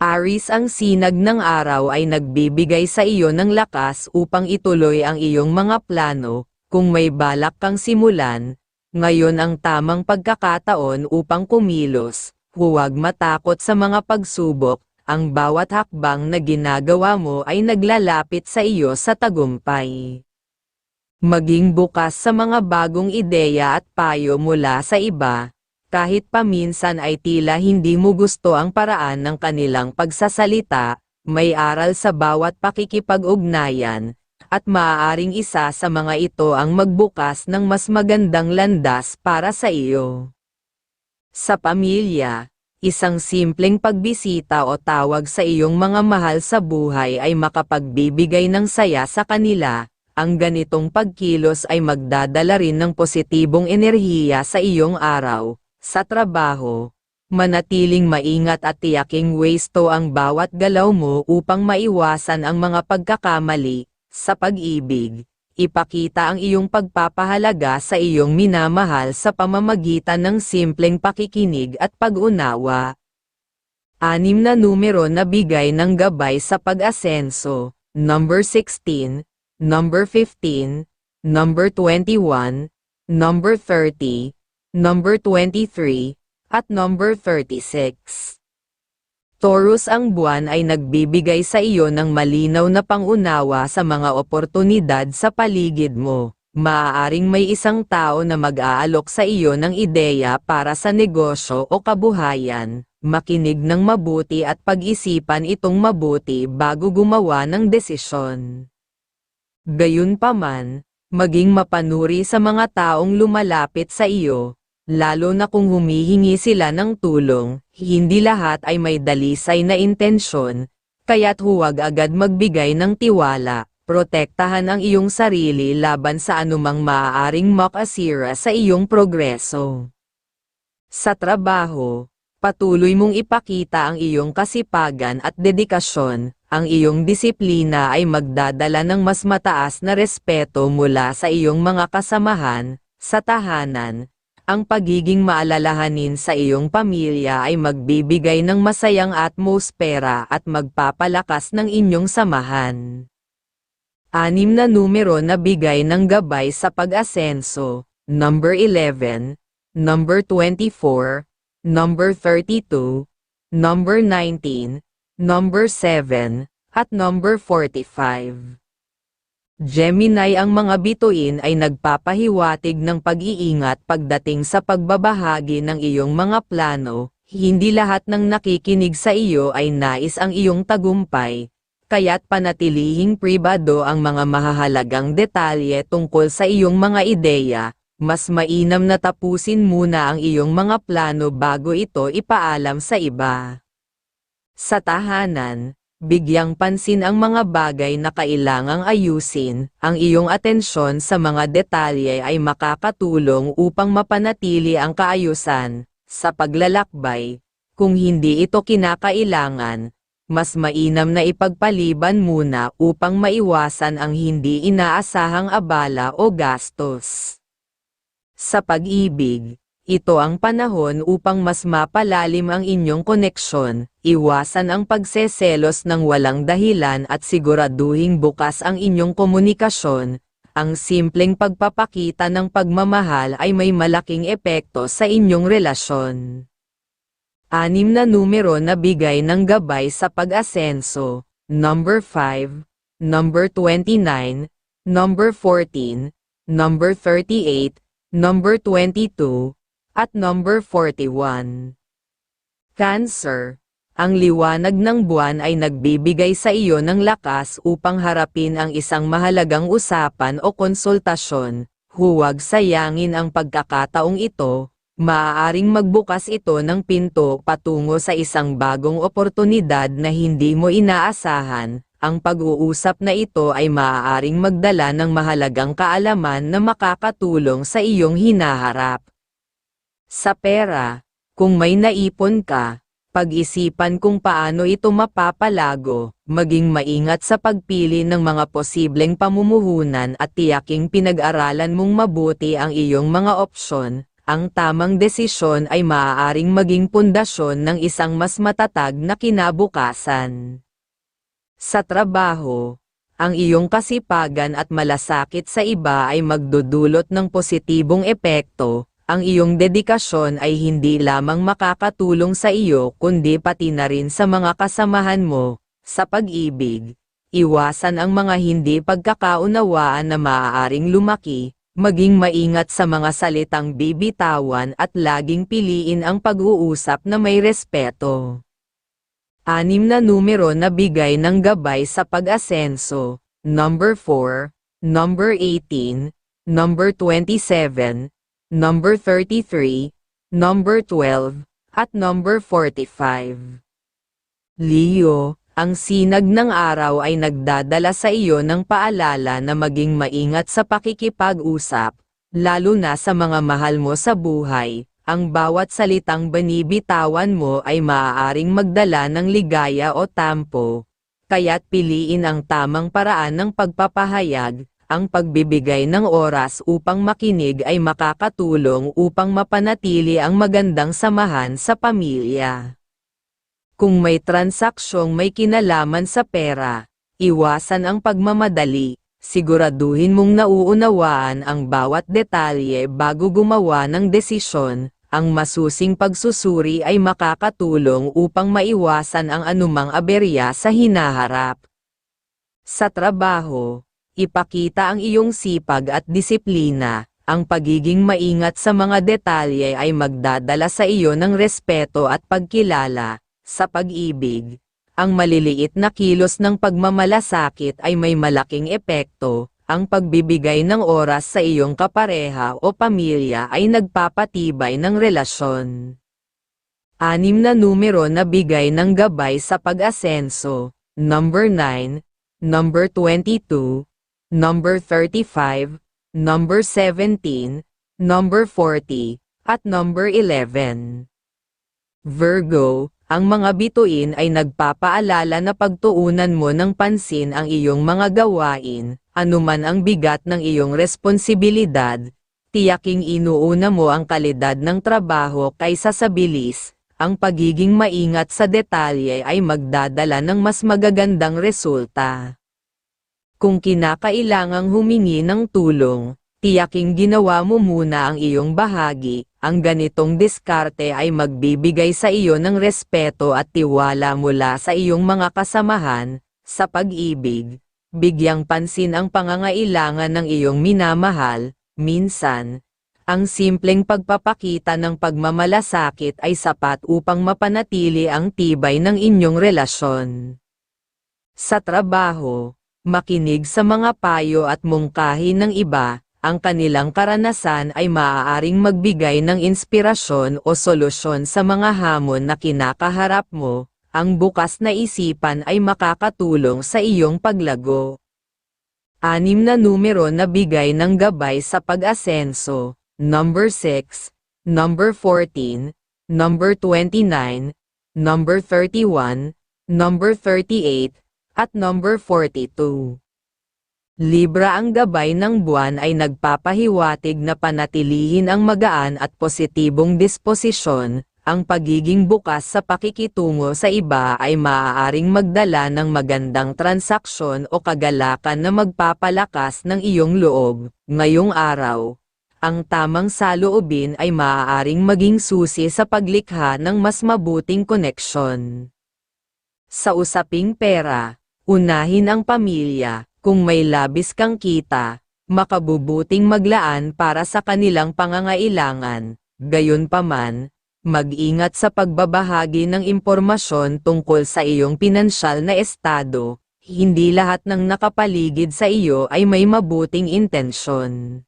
Aris ang sinag ng araw ay nagbibigay sa iyo ng lakas upang ituloy ang iyong mga plano, kung may balak kang simulan, ngayon ang tamang pagkakataon upang kumilos, huwag matakot sa mga pagsubok, ang bawat hakbang na ginagawa mo ay naglalapit sa iyo sa tagumpay. Maging bukas sa mga bagong ideya at payo mula sa iba, kahit paminsan ay tila hindi mo gusto ang paraan ng kanilang pagsasalita, may aral sa bawat pakikipag-ugnayan, at maaaring isa sa mga ito ang magbukas ng mas magandang landas para sa iyo. Sa pamilya, isang simpleng pagbisita o tawag sa iyong mga mahal sa buhay ay makapagbibigay ng saya sa kanila, ang ganitong pagkilos ay magdadala rin ng positibong enerhiya sa iyong araw, sa trabaho, manatiling maingat at tiyaking wasto ang bawat galaw mo upang maiwasan ang mga pagkakamali, sa pag-ibig, ipakita ang iyong pagpapahalaga sa iyong minamahal sa pamamagitan ng simpleng pakikinig at pag-unawa. Anim na numero na bigay ng gabay sa pag-asenso, number 16, number 15, number 21, number 30, number 23, at number 36. Taurus ang buwan ay nagbibigay sa iyo ng malinaw na pangunawa sa mga oportunidad sa paligid mo. Maaaring may isang tao na mag-aalok sa iyo ng ideya para sa negosyo o kabuhayan. Makinig ng mabuti at pag-isipan itong mabuti bago gumawa ng desisyon. Gayunpaman, maging mapanuri sa mga taong lumalapit sa iyo, lalo na kung humihingi sila ng tulong, hindi lahat ay may dalisay na intensyon, kaya't huwag agad magbigay ng tiwala, protektahan ang iyong sarili laban sa anumang maaaring makasira sa iyong progreso. Sa trabaho, patuloy mong ipakita ang iyong kasipagan at dedikasyon, ang iyong disiplina ay magdadala ng mas mataas na respeto mula sa iyong mga kasamahan, sa tahanan, ang pagiging maalalahanin sa iyong pamilya ay magbibigay ng masayang atmosfera at magpapalakas ng inyong samahan. Anim na numero na bigay ng gabay sa pag-asenso, number 11, number 24, number 32, number 19, number 7, at number 45. Gemini ang mga bituin ay nagpapahiwatig ng pag-iingat pagdating sa pagbabahagi ng iyong mga plano, hindi lahat ng nakikinig sa iyo ay nais ang iyong tagumpay, kaya't panatilihing pribado ang mga mahahalagang detalye tungkol sa iyong mga ideya, mas mainam na tapusin muna ang iyong mga plano bago ito ipaalam sa iba. Sa tahanan, bigyang pansin ang mga bagay na kailangang ayusin, ang iyong atensyon sa mga detalye ay makakatulong upang mapanatili ang kaayusan, sa paglalakbay, kung hindi ito kinakailangan, mas mainam na ipagpaliban muna upang maiwasan ang hindi inaasahang abala o gastos. Sa pag-ibig, ito ang panahon upang mas mapalalim ang inyong koneksyon, iwasan ang pagseselos ng walang dahilan at siguraduhing bukas ang inyong komunikasyon. Ang simpleng pagpapakita ng pagmamahal ay may malaking epekto sa inyong relasyon. Anim na numero na bigay ng gabay sa pag-asenso, number 5, number 29, number 14, number 38, number 22, at number 41. Cancer, ang liwanag ng buwan ay nagbibigay sa iyo ng lakas upang harapin ang isang mahalagang usapan o konsultasyon. Huwag sayangin ang pagkakataong ito, maaaring magbukas ito ng pinto patungo sa isang bagong oportunidad na hindi mo inaasahan. Ang pag-uusap na ito ay maaaring magdala ng mahalagang kaalaman na makakatulong sa iyong hinaharap. Sa pera, kung may naipon ka, pag-isipan kung paano ito mapapalago, maging maingat sa pagpili ng mga posibleng pamumuhunan at tiyaking pinag-aralan mong mabuti ang iyong mga opsyon, ang tamang desisyon ay maaaring maging pundasyon ng isang mas matatag na kinabukasan. Sa trabaho, ang iyong kasipagan at malasakit sa iba ay magdudulot ng positibong epekto, ang iyong dedikasyon ay hindi lamang makakatulong sa iyo kundi pati na rin sa mga kasamahan mo, sa pag-ibig. Iwasan ang mga hindi pagkakaunawaan na maaaring lumaki, maging maingat sa mga salitang bibitawan at laging piliin ang pag-uusap na may respeto. Anim na numero na bigay ng gabay sa pag-asenso, number 4, number 18, number 27, number 33, number 12, at number 45. Leo, ang sinag ng araw ay nagdadala sa iyo ng paalala na maging maingat sa pakikipag-usap, lalo na sa mga mahal mo sa buhay. Ang bawat salitang banibitawan mo ay maaaring magdala ng ligaya o tampo. Kaya't piliin ang tamang paraan ng pagpapahayag, ang pagbibigay ng oras upang makinig ay makakatulong upang mapanatili ang magandang samahan sa pamilya. Kung may transaksyong may kinalaman sa pera, iwasan ang pagmamadali, siguraduhin mong nauunawaan ang bawat detalye bago gumawa ng desisyon, ang masusing pagsusuri ay makakatulong upang maiwasan ang anumang aberya sa hinaharap. Sa trabaho, ipakita ang iyong sipag at disiplina, ang pagiging maingat sa mga detalye ay magdadala sa iyo ng respeto at pagkilala, sa pag-ibig. Ang maliliit na kilos ng pagmamalasakit ay may malaking epekto, ang pagbibigay ng oras sa iyong kapareha o pamilya ay nagpapatibay ng relasyon. Anim na numero na bigay ng gabay sa pag-asenso, number 9, number 22, number 35, number 17, number 40, at number 11. Virgo, ang mga bituin ay nagpapaalala na pagtuunan mo ng pansin ang iyong mga gawain, anuman ang bigat ng iyong responsibilidad, tiyaking inuuna mo ang kalidad ng trabaho kaysa sa bilis, ang pagiging maingat sa detalye ay magdadala ng mas magagandang resulta. Kung kinakailangang humingi ng tulong, tiyaking ginawa mo muna ang iyong bahagi, ang ganitong diskarte ay magbibigay sa iyo ng respeto at tiwala mula sa iyong mga kasamahan, sa pag-ibig, bigyang pansin ang pangangailangan ng iyong minamahal, minsan, ang simpleng pagpapakita ng pagmamalasakit ay sapat upang mapanatili ang tibay ng inyong relasyon. Sa trabaho, makinig sa mga payo at mungkahi ng iba, ang kanilang karanasan ay maaaring magbigay ng inspirasyon o solusyon sa mga hamon na kinakaharap mo, ang bukas na isipan ay makakatulong sa iyong paglago. Anim na numero na bigay ng gabay sa pag-asenso, number 6, number 14, number 29, number 31, number 38, at number 42. Libra ang gabay ng buwan ay nagpapahiwatig na panatilihin ang magaan at positibong disposisyon, ang pagiging bukas sa pakikitungo sa iba ay maaaring magdala ng magandang transaksyon o kagalakan na magpapalakas ng iyong loob. Ngayong araw, ang tamang saloobin ay maaaring maging susi sa paglikha ng mas mabuting koneksyon. Sa usaping pera, unahin ang pamilya, kung may labis kang kita, makabubuting maglaan para sa kanilang pangangailangan, gayunpaman, Mag-ingat sa pagbabahagi ng impormasyon tungkol sa iyong pinansyal na estado, hindi lahat ng nakapaligid sa iyo ay may mabuting intensyon.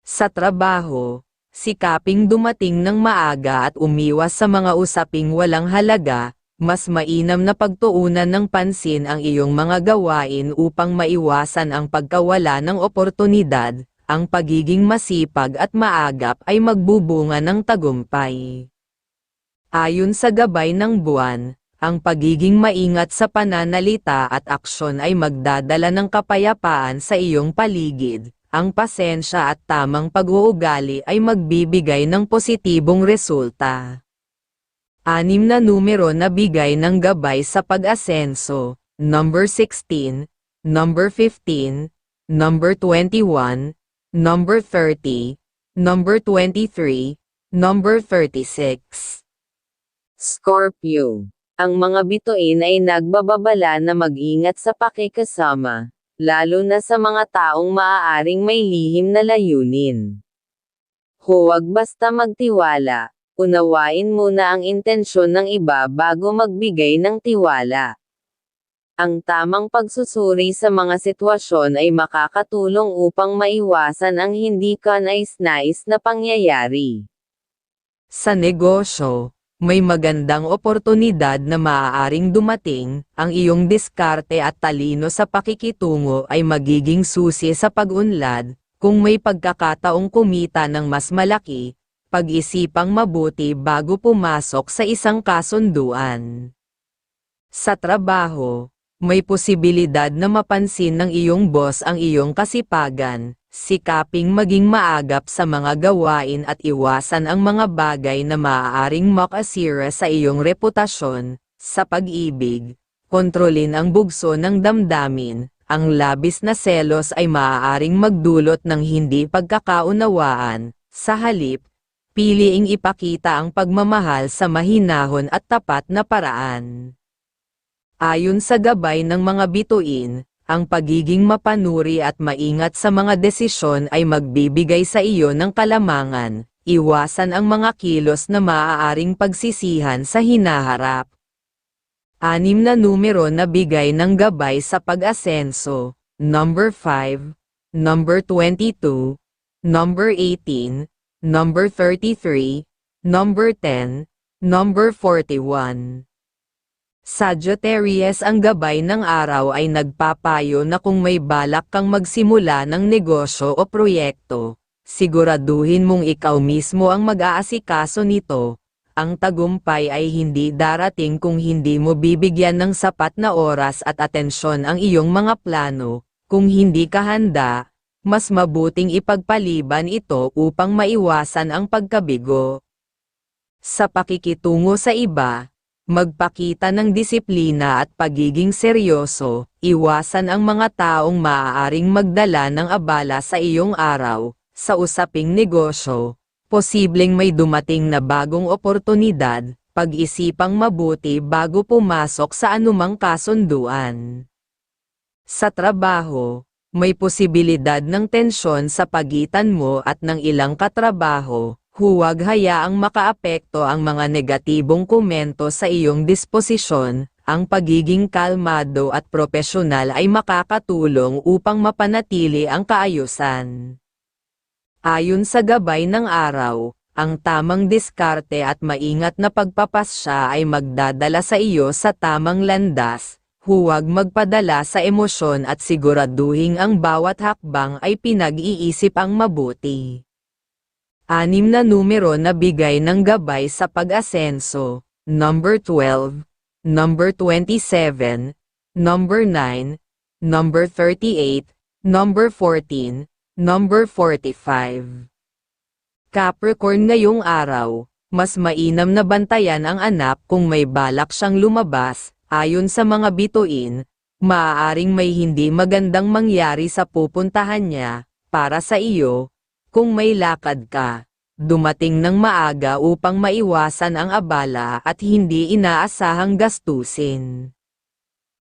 Sa trabaho, sikaping dumating ng maaga at umiwas sa mga usaping walang halaga, mas mainam na pagtuunan ng pansin ang iyong mga gawain upang maiwasan ang pagkawala ng oportunidad, ang pagiging masipag at maagap ay magbubunga ng tagumpay. Ayon sa gabay ng buwan, ang pagiging maingat sa pananalita at aksyon ay magdadala ng kapayapaan sa iyong paligid, ang pasensya at tamang pag-uugali ay magbibigay ng positibong resulta. Anim na numero na bigay ng gabay sa pag-asenso, number 16, number 15, number 21, number 30, number 23, number 36. Scorpio. Ang mga bituin ay nagbababala na mag-ingat sa pakikasama, lalo na sa mga taong maaaring may lihim na layunin. Huwag basta magtiwala, unawain muna ang intensyon ng iba bago magbigay ng tiwala. Ang tamang pagsusuri sa mga sitwasyon ay makakatulong upang maiwasan ang hindi ka nais-nais na pangyayari. Sa negosyo, may magandang oportunidad na maaaring dumating, ang iyong diskarte at talino sa pakikitungo ay magiging susi sa pag-unlad, kung may pagkakataong kumita ng mas malaki, pag-isipang mabuti bago pumasok sa isang kasunduan. Sa trabaho, may posibilidad na mapansin ng iyong boss ang iyong kasipagan, sikaping maging maagap sa mga gawain at iwasan ang mga bagay na maaaring makasira sa iyong reputasyon, sa pag-ibig, kontrolin ang bugso ng damdamin, ang labis na selos ay maaaring magdulot ng hindi pagkakaunawaan, sa halip, piliing ipakita ang pagmamahal sa mahinahon at tapat na paraan. Ayon sa gabay ng mga bituin, ang pagiging mapanuri at maingat sa mga desisyon ay magbibigay sa iyo ng kalamangan, iwasan ang mga kilos na maaaring pagsisihan sa hinaharap. Anim na numero na bigay ng gabay sa pag-asenso, number 5, number 22, number 18, number 33, number 10, number 41. Sagittarius ang gabay ng araw ay nagpapayo na kung may balak kang magsimula ng negosyo o proyekto, siguraduhin mong ikaw mismo ang mag-aasikaso nito. Ang tagumpay ay hindi darating kung hindi mo bibigyan ng sapat na oras at atensyon ang iyong mga plano. Kung hindi ka handa, mas mabuting ipagpaliban ito upang maiwasan ang pagkabigo. Sa pakikitungo sa iba, magpakita ng disiplina at pagiging seryoso, iwasan ang mga taong maaaring magdala ng abala sa iyong araw, sa usaping negosyo, posibleng may dumating na bagong oportunidad, pag-isipang mabuti bago pumasok sa anumang kasunduan. Sa trabaho, may posibilidad ng tensyon sa pagitan mo at ng ilang katrabaho, Huwag hayaang makaapekto ang mga negatibong komento sa iyong disposisyon, ang pagiging kalmado at propesyonal ay makakatulong upang mapanatili ang kaayusan. Ayon sa gabay ng araw, ang tamang diskarte at maingat na pagpapasya ay magdadala sa iyo sa tamang landas, huwag magpadala sa emosyon at siguraduhin ang bawat hakbang ay pinag-iisip ang mabuti. Anim na numero na bigay ng gabay sa pag-asenso, number 12, number 27, number 9, number 38, number 14, number 45. Capricorn ngayong araw, mas mainam na bantayan ang anak kung may balak siyang lumabas, ayon sa mga bituin, maaaring may hindi magandang mangyari sa pupuntahan niya, para sa iyo, kung may lakad ka, dumating ng maaga upang maiwasan ang abala at hindi inaasahang gastusin.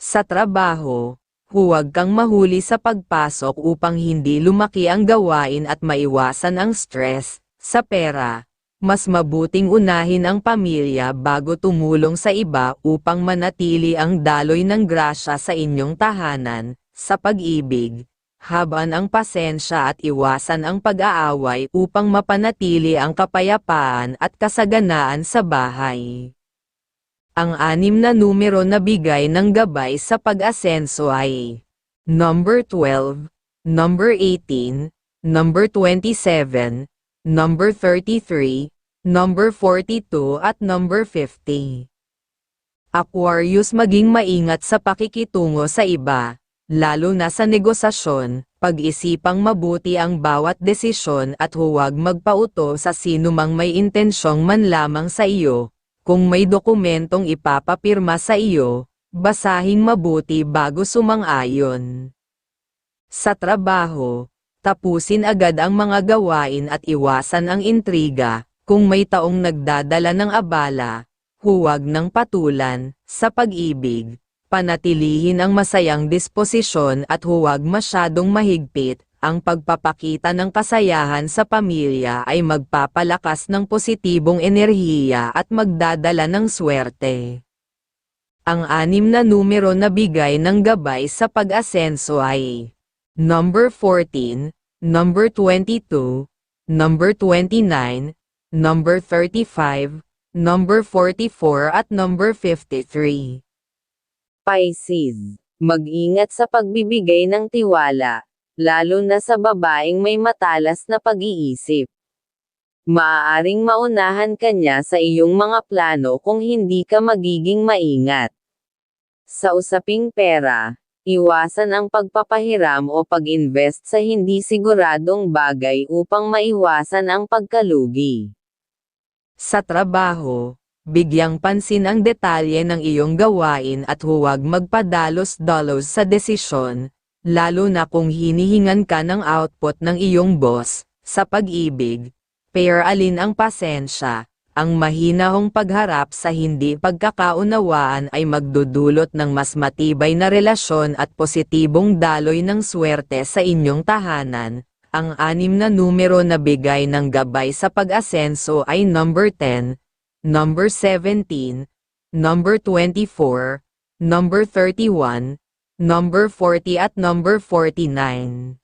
Sa trabaho, huwag kang mahuli sa pagpasok upang hindi lumaki ang gawain at maiwasan ang stress. Sa pera, mas mabuting unahin ang pamilya bago tumulong sa iba upang manatili ang daloy ng grasya sa inyong tahanan, sa pag-ibig, haban ang pasensya at iwasan ang pag-aaway upang mapanatili ang kapayapaan at kasaganaan sa bahay. Ang anim na numero na bigay ng gabay sa pag-asenso ay number 12, number 18, number 27, number 33, number 42 at number 50. Aquarius maging maingat sa pakikitungo sa iba lalo na sa negosasyon, pag-isipang mabuti ang bawat desisyon at huwag magpauto sa sinumang may intensyong man lamang sa iyo. Kung may dokumentong ipapapirma sa iyo, basahing mabuti bago sumang-ayon. Sa trabaho, tapusin agad ang mga gawain at iwasan ang intriga, kung may taong nagdadala ng abala, huwag ng patulan, sa pag-ibig, panatilihin ang masayang disposisyon at huwag masyadong mahigpit, ang pagpapakita ng kasayahan sa pamilya ay magpapalakas ng positibong enerhiya at magdadala ng swerte. Ang anim na numero na bigay ng gabay sa pag-asenso ay Number 14, Number 22, Number 29, Number 35, Number 44 at Number 53. Pisces, mag-ingat sa pagbibigay ng tiwala, lalo na sa babaeng may matalas na pag-iisip. Maaaring maunahan ka niya sa iyong mga plano kung hindi ka magiging maingat. Sa usaping pera, iwasan ang pagpapahiram o pag-invest sa hindi siguradong bagay upang maiwasan ang pagkalugi. Sa trabaho, bigyang pansin ang detalye ng iyong gawain at huwag magpadalos-dalos sa desisyon, lalo na kung hinihingan ka ng output ng iyong boss, sa pag-ibig, pair alin ang pasensya, ang mahinahong pagharap sa hindi pagkakaunawaan ay magdudulot ng mas matibay na relasyon at positibong daloy ng swerte sa inyong tahanan. Ang anim na numero na bigay ng gabay sa pag-asenso ay number 10, number 17, number 24, number 31, number 40 at number 49.